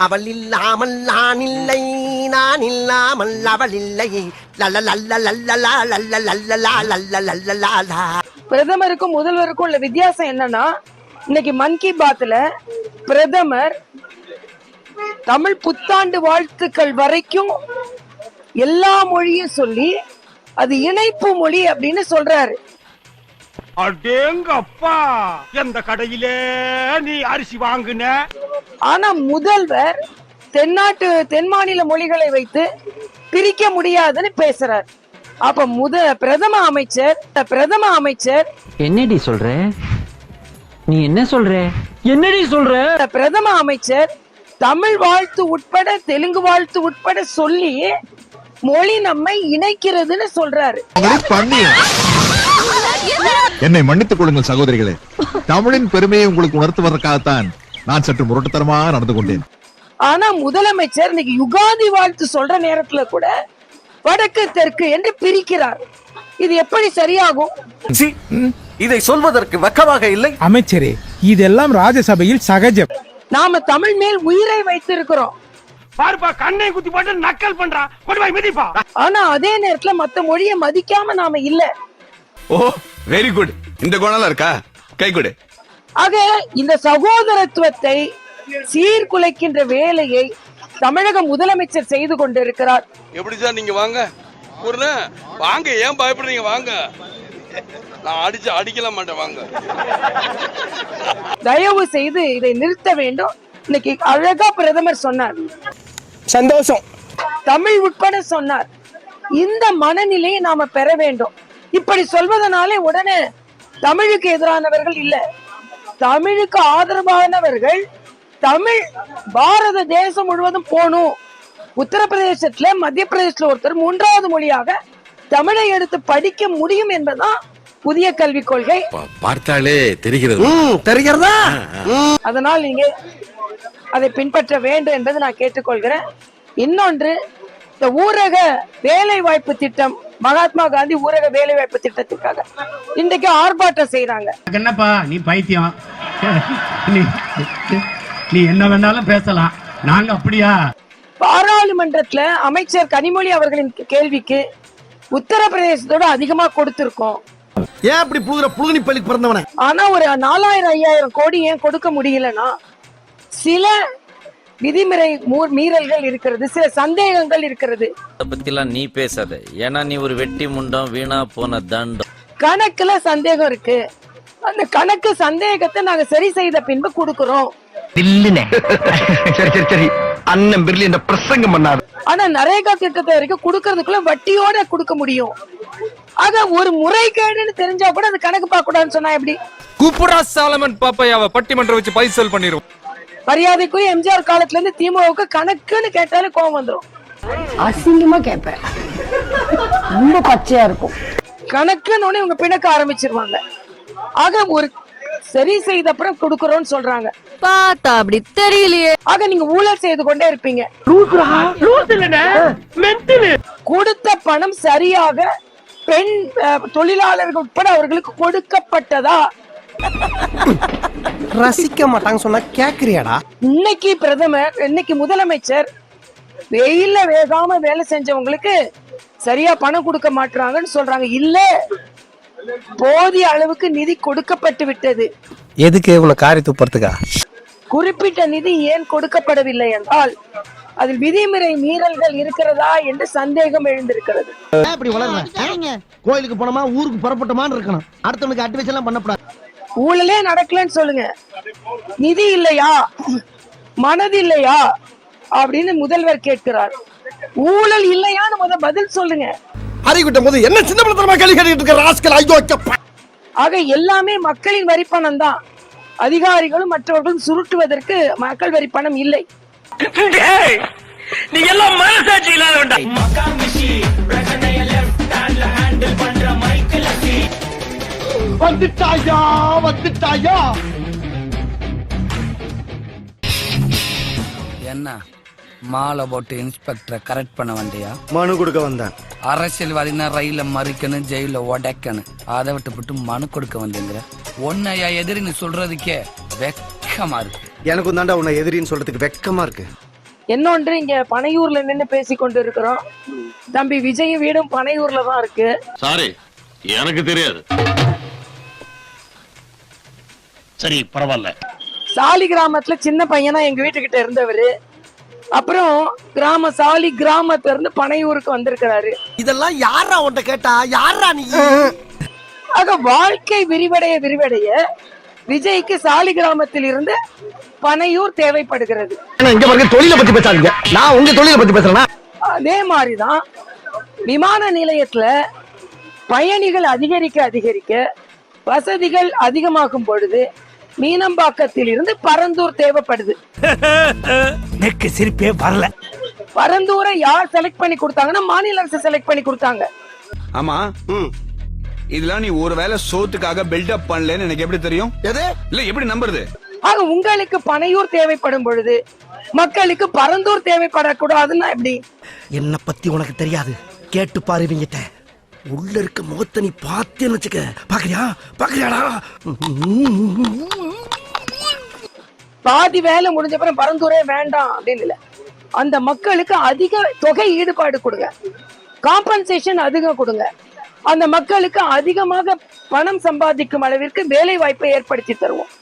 அவள் இல்லாமல் நான் இல்லை நான் இல்லாமல் அவள் இல்லை லல்லலா லல்லலா பிரதமருக்கும் முதல்வருக்கும் உள்ள வித்தியாசம் என்னன்னா இன்னைக்கு மன் கி பாத்ல பிரதமர் தமிழ் புத்தாண்டு வாழ்த்துக்கள் வரைக்கும் எல்லா மொழியும் சொல்லி அது இணைப்பு மொழி அப்படின்னு சொல்றாரு அடேங்கப்பா எந்த கடையிலே நீ அரிசி வாங்குன? ஆனா முதல்வர் தென்னாட்டு தென் மாநில மொழிகளை வைத்து பிரிக்க முடியாதுன்னு பேசுறார். அப்ப முத பிரதம அமைச்சர் பிரதம அமைச்சர் என்னடி சொல்ற? நீ என்ன சொல்ற? என்னடி சொல்ற? பிரதம அமைச்சர் தமிழ் வாழ்த்து உட்பட தெலுங்கு வாழ்த்து உட்பட சொல்லி மொழி நம்மை இணைக்கிறதுன்னு சொல்றாரு. என்னை மன்னித்துக் கொள்ளுங்கள் சகோதரிகளே. தமிழின் பெருமையை உங்களுக்கு உணர்த்துவதற்காகத்தான் நான் சற்று முரட்டுத்தனமா நடந்து கொண்டேன். ஆனா முதலமைச்சர் இன்னைக்கு யுகாதி வாழ்த்து சொல்ற நேரத்துல கூட வடக்கு தெற்கு என்று பிரிக்கிறார். இது எப்படி சரியாகும்? இதை சொல்வதற்கு வெக்கமாக இல்லை. அமைச்சரே இதெல்லாம் ராஜசபையில் சகஜம். நாம தமிழ் மேல் உயிரை வைத்திருக்கிறோம். பாருப்பா கண்ணை குத்தி போட்டு நக்கல் பண்றான் கொண்டு போய் மிதிப்பா. ஆனா அதே நேரத்துல மத்த மொழியை மதிக்காம நாம இல்ல. ஓ வெரி குட் இந்த குணம் இருக்கா? கை கொடு. ஆக இந்த சகோதரத்துவத்தை சீர்குலைக்கின்ற வேலையை தமிழக முதலமைச்சர் செய்து கொண்டிருக்கிறார். எப்படி சார் நீங்க வாங்க? வாங்க ஏன் பயப்படுறீங்க? வாங்க. நான் அடிச்சு அடிக்கல மாட்டேன் வாங்க. தயவு செய்து இதை நிறுத்த வேண்டும். இன்னைக்கு அழகா பிரதமர் சொன்னார். சந்தோஷம். தமிழ் உட்பட சொன்னார். இந்த மனநிலையை நாம பெற வேண்டும். இப்படி சொல்வதனாலே உடனே தமிழுக்கு எதிரானவர்கள் இல்ல. தமிழுக்கு ஆதரவானவர்கள் தமிழ் பாரத தேசம் முழுவதும் போகணும். உத்தரப்பிரதேசத்துல மத்திய பிரதேசத்துல ஒருத்தர் மூன்றாவது மொழியாக தமிழை எடுத்து படிக்க முடியும் என்பதுதான் புதிய கல்விக் கொள்கை. பார்த்தாலே தெரிகிறது. தெரிகிறதா? அதனால் நீங்க அதை பின்பற்ற வேண்டும் என்பதை நான் கேட்டுக்கொள்கிறேன். இன்னொன்று இந்த ஊரக வேலை வாய்ப்பு திட்டம் மகாத்மா காந்தி ஊரக வேலை வாய்ப்பு திட்டத்திற்காக இன்றைக்கு ஆர்ப்பாட்டம் செய்யறாங்க என்னப்பா நீ பைத்தியம். நீ நீ என்ன வேணாலும் பேசலாம். நாங்க அப்படியா? பாராளுமன்றத்துல அமைச்சர் கனிமொழி அவர்களின் கேள்விக்கு உத்தரப்பிரதேசத்தோட அதிகமா கொடுத்திருக்கோம். ஏன் அப்படி புழுதுற புழுதுனி பள்ளி பிறந்தவன? ஆனா ஒரு நாலாயிரம் ஐயாயிரம் கோடி ஏன் கொடுக்க முடியலன்னா சில விதிமுறை மூ- மீறல்கள் இருக்கிறது சில சந்தேகங்கள் இருக்கிறது. அதை பத்திலாம் நீ பேசாத. ஏன்னா நீ ஒரு வெட்டி முண்டம் வீணா போன தண்டம். கணக்குல சந்தேகம் இருக்கு. அந்த கணக்கு சந்தேகத்தை நாங்க சரி செய்த பின்பு கொடுக்கிறோம். சரி சரி சரி. அண்ணன் பிர்லி இந்த பிரசங்கம் பண்ணாரு ஆனா நரேகா திட்டத்தை வரைக்கும் கொடுக்கறதுக்குள்ள வட்டியோட கொடுக்க முடியும். ஆக ஒரு முறைகேடுன்னு தெரிஞ்சா கூட அந்த கணக்கு பார்க்க கூடாதுன்னு சொன்னா எப்படி? கூப்புரா சாலமன் பாப்பையாவ பட்டிமன்றம் வச்சு பைசல் பண்ணிரும். மரியாதைக்குரிய எம்ஜிஆர் காலத்துல இருந்து திமுகவுக்கு கணக்குன்னு கேட்டாலே கோவம் வந்துரும். அசிங்கமா கேட்பேன். ரொம்ப பச்சையா இருக்கும். கணக்குன்னு உடனே இவங்க பிணக்க ஆரம்பிச்சிருவாங்க. ஆக ஒரு சரி செய்த அப்புறம் கொடுக்கறோம்னு சொல்றாங்க. பார்த்தா அப்படி தெரியலையே. ஆக நீங்க ஊழல் செய்து கொண்டே இருப்பீங்க. கொடுத்த பணம் சரியாக பெண் அஹ், தொழிலாளர்கள் உட்பட அவர்களுக்கு கொடுக்கப்பட்டதா? ரசிக்க மாட்டாங்க சொன்னா கேக்குறியாடா? இன்னைக்கு பிரதமர் இன்னைக்கு முதலமைச்சர் வெயில்ல வேகாம வேலை செஞ்சவங்களுக்கு சரியா பணம் கொடுக்க மாட்டாங்கன்னு சொல்றாங்க. இல்ல போதிய அளவுக்கு நிதி கொடுக்கப்பட்டு விட்டது. எதுக்கு உன காரி துப்புறதுக்கா? குறிப்பிட்ட நிதி ஏன் கொடுக்கப்படவில்லை என்றால் அதில் விதிமுறை மீறல்கள் இருக்கிறதா என்று சந்தேகம் எழுந்திருக்கிறது. இப்படி கோயிலுக்கு போனோமா ஊருக்கு புறப்பட்டோமான்னு இருக்கணும். அடுத்தவனுக்கு அட்வைஸ் எல்லாம் பண்ணக்கூடாது ஊழலே நடக்கலன்னு சொல்லுங்க. நிதி இல்லையா? மனது இல்லையா? அப்படின்னு முதல்வர் கேட்கிறார். ஊழல் இல்லையான்னு முத பதில் சொல்லுங்க. அறிவிட்ட போது என்ன சின்ன பிள்ளை கேள்வி கேட்டுட்டு இருக்க ராஸ்கல்? ஐயோ ஆக எல்லாமே மக்களின் வரிப்பணம் தான். அதிகாரிகளும் மற்றவர்களும் சுருட்டுவதற்கு மக்கள் வரி பணம் இல்லை நீ எல்லாம் மனசாட்சி இல்லாத வந்துட்டாயா வந்துட்டாயா? என்ன? மாலை போட்டு இன்ஸ்பெக்டரை கரெக்ட் பண்ண வண்டியா மனு கொடுக்க வந்தேன். அரசியல்வாதினா ரயில மறிக்கணும் ஜெயில உடைக்கணும். அதை விட்டு விட்டு மனு கொடுக்க வந்தீங்கிற. உன்னையா எதிரி நீ சொல்றதுக்கே வெக்கமா இருக்கு. எனக்கும் தாண்டா உன்னை எதிரின்னு சொல்றதுக்கு வெக்கமா இருக்கு. இன்னொன்று இங்க பனையூர்ல நின்னு பேசி கொண்டு இருக்கிறோம். தம்பி விஜய் வீடும் பனையூர்ல தான் இருக்கு. சாரி எனக்கு தெரியாது. சரி பரவாயில்ல. சாலி கிராமத்துல சின்ன பையனா எங்க வீட்டுக்கிட்ட இருந்தவரு. அப்புறம் கிராம சாலி கிராமத்துல இருந்து பனையூருக்கு வந்திருக்கிறாரு. இதெல்லாம் யாரா உன்ட்ட கேட்டா? யாரா நீ? ஆக வாழ்க்கை விரிவடைய விரிவடைய விஜய்க்கு சாலி கிராமத்தில் இருந்து பனையூர் தேவைப்படுகிறது. இங்க பாருங்க தொழில பத்தி பேசாதீங்க. நான் உங்க தொழில பத்தி பேசுறேன்னா அதே மாதிரிதான் விமான நிலையத்துல பயணிகள் அதிகரிக்க அதிகரிக்க வசதிகள் அதிகமாகும் பொழுது மீனம்பாக்கத்தில் இருந்து பரந்தூர் தேவைப்படுது. நெக்கு சிரிப்பே வரல. பரந்தூரை யார் செலக்ட் பண்ணி கொடுத்தாங்கன்னா மாநில அரசு செலக்ட் பண்ணி கொடுத்தாங்க. ஆமா. இதெல்லாம் நீ ஒருவேளை சோத்துக்காக பில்டப் பண்ணலன்னு எனக்கு எப்படி தெரியும்? எது? இல்ல எப்படி நம்புறது? ஆக உங்களுக்கு பனையூர் தேவைப்படும் பொழுது மக்களுக்கு பரந்தூர் தேவைப்படக்கூடாதுன்னா எப்படி? என்ன பத்தி உனக்கு தெரியாது. கேட்டு பாரு இவங்கிட்ட. உள்ள இருக்க முகத்தை நீ பார்த்தேன்னு வச்சுக்க. பாக்குறியா? பாக்குறியாடா? பாதி வேலை முடிஞ்ச அப்புறம் பரந்தூரே வேண்டாம் அப்படின்னு இல்ல. அந்த மக்களுக்கு அதிக தொகை ஈடுபாடு கொடுங்க. காம்பன்சேஷன் அதிகம் கொடுங்க. அந்த மக்களுக்கு அதிகமாக பணம் சம்பாதிக்கும் அளவிற்கு வேலை வாய்ப்பை ஏற்படுத்தி தருவோம்.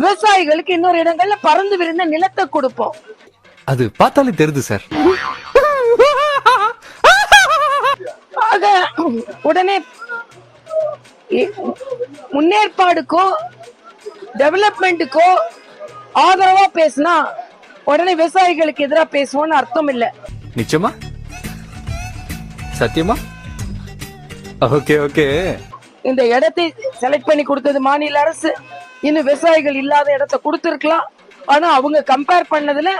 விவசாயிகளுக்கு இன்னொரு இடங்கள்ல பறந்து விரிந்த நிலத்தை கொடுப்போம். அது பார்த்தாலே தெரியுது சார். உடனே முன்னேற்பாடுக்கோ டெவலப்மெண்ட்டுக்கோ ஆதரவா பேசினா உடனே விவசாயிகளுக்கு எதிராக பேசுவோம்னு அர்த்தம் இல்ல. நிச்சயமா? சத்தியமா? Okay okay. இந்த இடத்தை செலக்ட் பண்ணி கொடுத்தது மாநில அரசு. இன்னும் விவசாயிகள் இல்லாத இடத்தை கொடுத்திருக்கலாம். ஆனா அவங்க கம்பேர் பண்ணதுல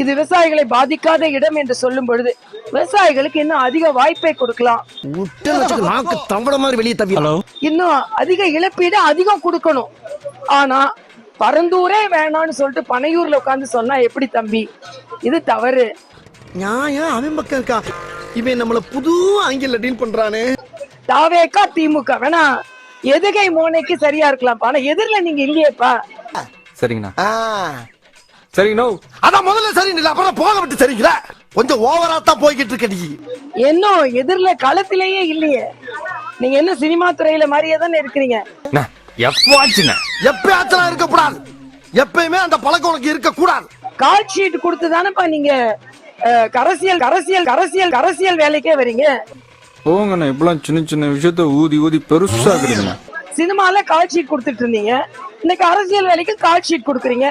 இது விவசாயிகளை பாதிக்காத இடம் என்று சொல்லும் பொழுது விவசாயிகளுக்கு இன்னும் அதிக வாய்ப்பை கொடுக்கலாம். நாக்கு தவள மாதிரி வெளியே தவி இன்னும் அதிக இழப்பீடு அதிகம் கொடுக்கணும். ஆனா பரந்தூரே வேணாம்னு சொல்லிட்டு பனையூர்ல உட்கார்ந்து சொன்னா எப்படி தம்பி? இது தவறு. நியாயம் அவன் பக்கம் இருக்கா? இவன் நம்மள புது ஆங்கில டீல் பண்றானே. தாவேக்கா திமுக. வேணா எதுகை மோனைக்கு சரியா இருக்கலாம். ஆனா எதிரில நீங்க இல்லையேப்பா. சரிங்கண்ணா. சரிங்கண்ணா அதான் முதல்ல சரி இல்ல அப்புறம் போக விட்டு சரிங்களா கொஞ்சம் ஓவரா தான் போய்கிட்டு இருக்க நீ. இன்னும் எதிரில களத்திலேயே இல்லையே. நீங்க என்ன சினிமா துறையில மாதிரியே தானே இருக்கிறீங்க? எப்பாச்சுண்ணா எப்பயாச்சும் இருக்க கூடாது எப்பயுமே அந்த பழக்கம் உனக்கு இருக்க கூடாது கால் ஷீட் கொடுத்து தானேப்பா நீங்க கரசியல் கரசியல் கரசியல் கரசியல் வேலைக்கே வரீங்க? போங்கண்ணா இப்பெல்லாம் சின்ன சின்ன விஷயத்த ஊதி ஊதி பெருசாக்குறீங்கண்ணா சினிமால கால் ஷீட் கொடுத்துட்டு இருந்தீங்க. இன்னைக்கு அரசியல் வேலைக்கு கால் ஷீட் கொடுக்குறீங்க.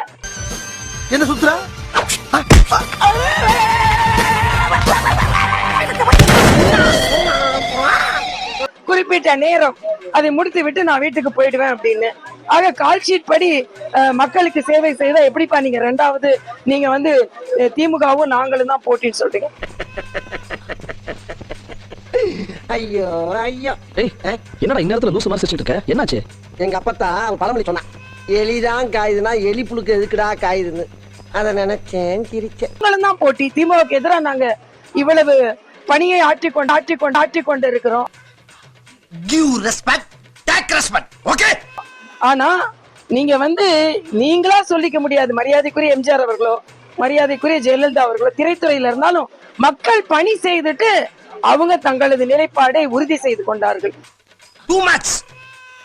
என்ன சுத்துற குறிப்பிட்ட நேரம் அதை முடித்து விட்டு நான் வீட்டுக்கு போயிடுவேன் அப்படின்னு. ஆக கால் ஷீட் படி மக்களுக்கு சேவை செய்தா எப்படிப்பா நீங்க ரெண்டாவது நீங்க வந்து திமுகவும் நாங்களும் தான் போட்டின்னு சொல்றீங்க. ஐயோ ஐயோ. என்னடா இந்நேரத்துல லூசு மாதிரி சிரிச்சிட்டு இருக்க? என்னாச்சு? எங்க அப்பத்தா ஒரு பழமொழி சொன்னான் எலிதான் காயுதுன்னா எலி புழுக்கு எதுக்குடா காயுதுன்னு. அதை நினைச்சேன் சிரிச்சேன். தான் போட்டி. திமுகவுக்கு எதிராக நாங்க இவ்வளவு பணியை ஆற்றிக்கொண்டு ஆற்றிக்கொண்டு ஆற்றிக்கொண்டு இருக்கிறோம். Give respect take respect okay ஆனா நீங்க வந்து நீங்களா சொல்லிக்க முடியாது. மரியாதைக்குரிய எம்ஜிஆர் அவர்களோ மரியாதைக்குரிய ஜெயலலிதா அவர்களோ திரைத்துறையில இருந்தாலும் மக்கள் பணி செய்துட்டு அவங்க தங்களது நிலைப்பாடை உறுதி செய்து கொண்டார்கள். டூ மேட்ச்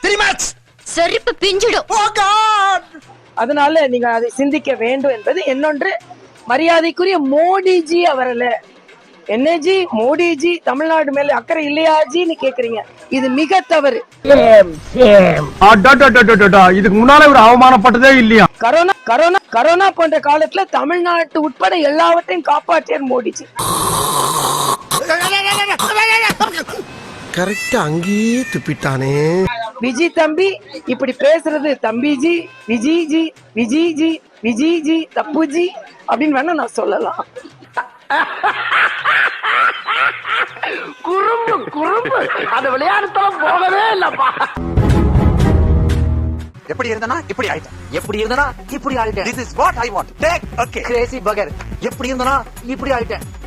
த்ரீ மேட்ச் செருப்பு பிஞ்சிடும். காட் அதனால நீங்க அதை சிந்திக்க வேண்டும் என்பது இன்னொன்று மரியாதைக்குரிய மோடிஜி அவரல என்னஜி மோடிஜி தமிழ்நாடு மேல அக்கறை இல்லையாஜின்னு கேக்குறீங்க. இது மிக தவறு. இதுக்கு முன்னால ஒரு அவமானப்பட்டதே இல்லையா? கரோனா கரோனா கரோனா போன்ற காலத்துல தமிழ்நாட்டு உட்பட எல்லாவற்றையும் காப்பாற்றியர் மோடிஜி. கரெக்டா அங்கேயே துப்பிட்டானே. விஜி தம்பி இப்படி பேசுறது தம்பிஜி விஜிஜி விஜிஜி விஜிஜி தப்புஜி அப்படின்னு வேணா நான் சொல்லலாம். குறும்பு குறும்பு. அந்த விளையாடுத்தலாம் போகவே இல்லப்பா. எப்படி இருந்தனா இப்படி ஆயிட்டேன். எப்படி இருந்தனா இப்படி ஆயிட்டேன். This is what I want take okay crazy பகர் எப்படி இருந்தனா இப்படி ஆயிட்டேன்.